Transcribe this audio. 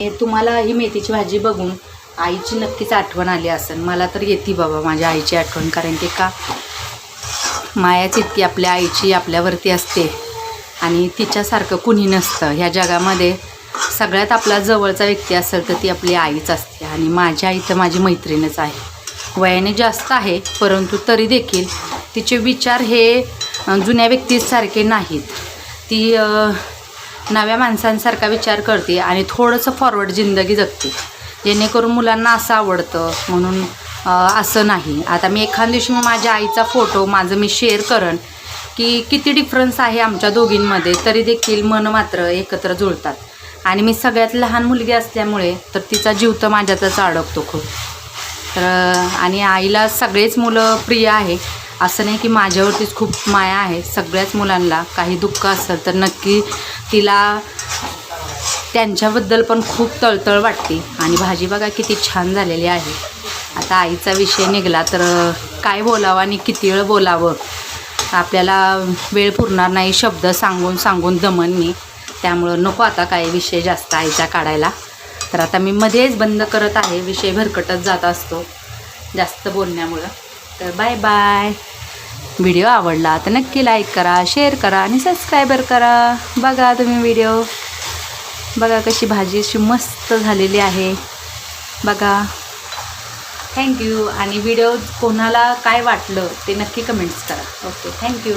हे तुम्हाला ही मेथीची भाजी बघून आईची नक्कीच आठवण आली असेल. मला तर येते बाबा माझ्या आईची आठवण कारण की का? मायाच इतकी आपल्या आईची आपल्यावरती असते आणि तिच्यासारखं कुणी नसतं. ह्या जगामध्ये सगळ्यात आपला जवळचा व्यक्ती असेल तर ती आपली आईच असते आणि माझी आई तर माझी मैत्रीणच आहे. वयाने जास्त आहे परंतु तरी देखील तिचे विचार हे जुन्या व्यक्तीसारखे नाहीत. ती नव्या माणसांसारखा विचार करते आणि थोडंसं फॉरवर्ड जिंदगी जगते. जेणेकरून मुलांना असं आवडतं. म्हणून असं नाही. आता मी एखाद दिवशी मग माझ्या आईचा फोटो माझं मी शेअर करण की किती डिफरन्स आहे आमच्या दोघींमध्ये तरी देखील मन मात्र एकत्र जुळतात. आणि मी सगळ्यात लहान मुलगी असल्यामुळे तर तिचा जीव तर माझ्यातच अडकतो खूप. तर आणि आईला सगळेच मुलं प्रिय आहे. असं नाही की माझ्यावरतीच खूप माया आहे. सगळ्याच मुलांना काही दुःख असेल तर नक्की तिला त्यांच्याबद्दल पण खूप तळतळ वाटते. आणि भाजी बघा किती छान झालेली आहे. आता आईचा विषय निघाला तर काय बोलावं आणि किती वेळ बोलावं? आपल्याला वेळ पुरणार नाही शब्द सांगून सांगून दमन मी त्यामुळं नको आता काय विषय जास्त आईचा काढायला. तर आता मी मध्येच बंद करत आहे. विषय भरकटत जात असतो. जास्त बोलण्यामुळं. तर बाय बाय. व्हिडिओ आवडला तर नक्की लाईक करा शेअर करा आणि सबस्क्रायबर करा. बघा तुम्ही व्हिडिओ. बघा कशी भाजी अशी मस्त झालेली आहे. बघा. थँक्यू आणि व्हिडिओ कोणाला काय वाटलं ते नक्की कमेंट्स करा. Okay thank you